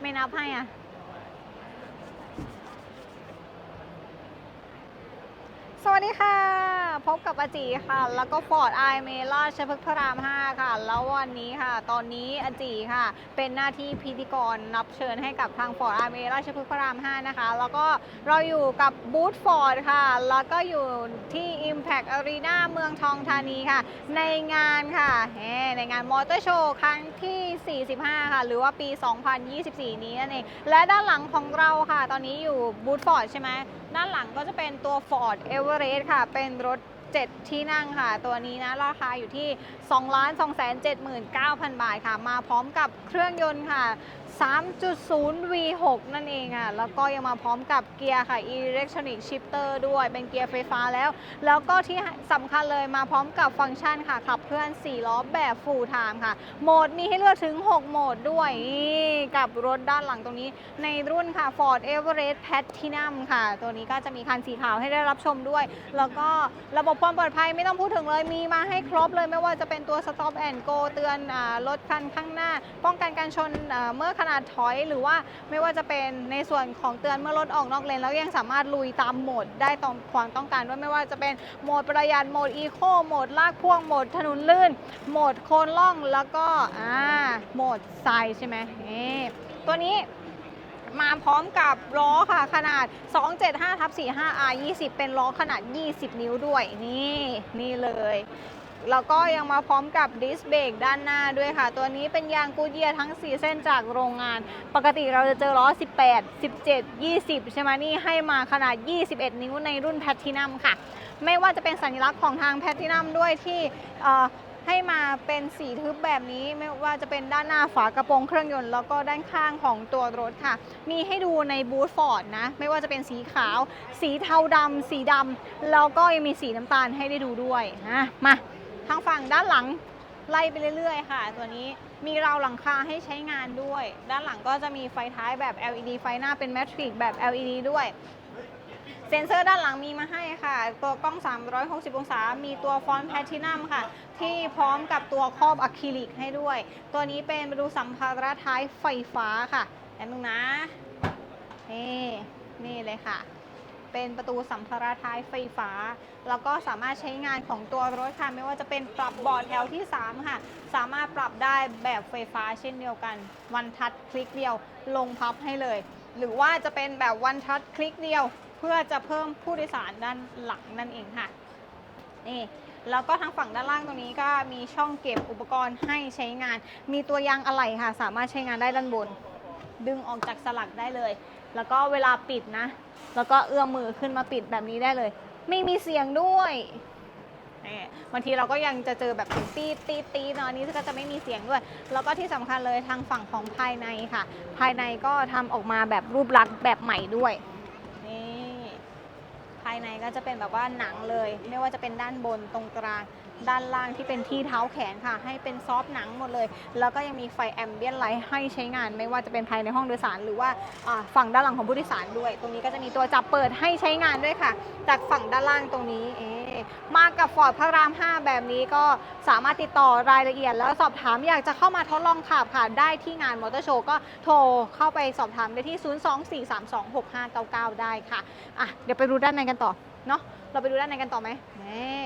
ไม่นับให้อะ สวัสดีค่ะ พบกับอาจีค่ะ แล้วก็ฟอร์ดไอเมล่าชพฤกษ์พระราม 5 ค่ะ แล้ววันนี้ค่ะ ตอนนี้อาจีค่ะ เป็นหน้าที่พิธีกรนับเชิญให้กับทางฟอร์ดไอเมล่าชพฤกษ์พระราม 5 นะคะ แล้วก็เราอยู่กับบูธฟอร์ดค่ะ แล้วก็อยู่ที่ Impact Arena เมืองทองธานีค่ะ ในงานค่ะในงานมอเตอร์โชว์ครั้งที่ 45 ค่ะ หรือว่าปี 2024 นี้นั่นเอง และด้านหลังของเราค่ะ ตอนนี้อยู่บูธฟอร์ดใช่ไหมด้านหลังก็จะเป็นตัว Ford Everest ค่ะ เป็นรถ 7 ที่นั่งค่ะ ตัวนี้นะราคาอยู่ที่ 2 2 7 9 0 0 0 บาทค่ะ มาพร้อมกับเครื่องยนต์ค่ะ 3.0 V6 นั่นเองอะ แล้วก็ยังมาพร้อมกับเกียร์ค่ะ Electronic Shifter ด้วย เป็นเกียร์ไฟฟ้าแล้ว แล้วก็ที่สำคัญเลยมาพร้อมกับฟังก์ชันค่ะ ขับเคลื่อน 4 ล้อแบบ Full Time ค่ะ โหมดมีให้เลือกถึง 6 โหมดด้วย กับรถด้านหลังตรงนี้ ในรุ่นค่ะ Ford Everest Platinum ค่ะ ตัวนี้ก็จะมีคันสีขาวให้ได้รับชมด้วย แล้วก็ระบบความปลอดภัยไม่ต้องพูดถึงเลย มีมาให้ครบเลย ไม่ว่าจะเป็นตัว Stop and Go เตือนรถคันข้างหน้า ป้องกันการชนเมื่อนาดถอย หรือว่าไม่ว่าจะเป็นในส่วนของเตือนเมื่อรถออกนอกเลน แล้วยังสามารถลุยตามโหมดได้ตามความต้องการด้วยไม่ว่าจะเป็นโหมดประหยัดโหมดอีโคโหมดลากพ่วงโหมดถนนลื่น โหมดโคนล่องแล้วก็อ่าโหมดทรายใช่ไหมนี่ตัวนี้มาพร้อมกับล้อค่ะขนาด 275ทับ45 R 20 เป็นล้อขนาด 20 นิ้วด้วย นี่ นี่เลย แล้วก็ยังมาพร้อมกับดิสเบรกด้านหน้าด้วยค่ะ ตัวนี้เป็นยางกูเยียทั้ง 4 เส้นจากโรงงาน ปกติเราจะเจอล้อ 18 17 20 ใช่ไหมนี่ให้มาขนาด 21 นิ้วในรุ่นแพทินัมค่ะ ไม่ว่าจะเป็นสัญลักษณ์ของทางแพทินัมด้วยที่ให้มาเป็นสีทึบแบบนี้ไม่ว่าจะเป็นด้านหน้าฝากระโปรงเครื่องยนต์แล้วก็ด้านข้างของตัวรถค่ะ มีให้ดูในบูธฟอร์ดนะ ไม่ว่าจะเป็นสีขาว สีเทาดำสีดำแล้วก็ยังมีสีน้ำตาลให้ได้ดูด้วยนะมาางฝั่งด้านหลังไล่ไปเรื่อยๆ ค่ะ ตัวนี้มีราวหลังคาให้ใช้งานด้วย ด้านหลังก็จะมีไฟท้ายแบบ LED ไฟหน้าเป็นแมทริกแบบ LED ด้วย เซ็นเซอร์ด้านหลังมีมาให้ค่ะ ตัวกล้อง 360 องศา มีตัวฟอนต์แพทินัมค่ะ ที่พร้อมกับตัวครอบอะคริลิกให้ด้วย ตัวนี้เป็นประตูสัมภาระท้ายไฟฟ้าค่ะแป๊บนึงนะ นี่ นี่เลยค่ะ เป็นประตูสัมภาระท้ายไฟฟ้า แล้วก็สามารถใช้งานของตัวรถค่ะ ไม่ว่าจะเป็นปรับเบาะแถวที่ 3 ค่ะ สามารถปรับได้แบบไฟฟ้าเช่นเดียวกัน วันทัชคลิกเดียวลงพับให้เลย หรือว่าจะเป็นแบบวันทัชคลิกเดียว เพื่อจะเพิ่มผู้โดยสารด้านหลังนั่นเองค่ะนี่แล้วก็ทางฝั่งด้านล่างตรงนี้ก็มีช่องเก็บอุปกรณ์ให้ใช้งาน มีตัวยางอะไหล่ค่ะ สามารถใช้งานได้ด้านบน ดึงออกจากสลักได้เลย แล้วก็เวลาปิดนะ แล้วก็เอื้อมมือขึ้นมาปิดแบบนี้ได้เลย ไม่มีเสียงด้วยบางทีเราก็ยังจะเจอแบบตีดตีดตีดเนาะอันนี้ก็จะไม่มีเสียงด้วย แล้วก็ที่สำคัญเลยทางฝั่งของภายในค่ะ ภายในก็ทำออกมาแบบรูปลักษณ์แบบใหม่ด้วยายในก็จะเป็นแบบว่าหนังเลย ไม่ว่าจะเป็นด้านบนตรงกลางด้านล่างที่เป็นที่เท้าแขนค่ะ ให้เป็นซอฟต์หนังหมดเลย แล้วก็ยังมีไฟแอมเบียนไลท์ให้ใช้งาน ไม่ว่าจะเป็นภายในห้องโดยสาร หรือว่าฝั่งด้านหลังของผู้โดยสารด้วย ตรงนี้ก็จะมีตัวจับเปิดให้ใช้งานด้วยค่ะ จากฝั่งด้านล่างตรงนี้เอ๊ มากับฟอร์ดพระราม 5 แบบนี้ก็สามารถติดต่อรายละเอียด แล้วสอบถามอยากจะเข้ามาทดลองขับค่ะได้ที่งานมอเตอร์โชว์ก็โทรเข้าไปสอบถามได้ที่ 024326599 ได้ค่ะอะเดี๋ยวไปดูด้านในกันต่อเนาะเราไปดูด้านในกันต่อไหมนี่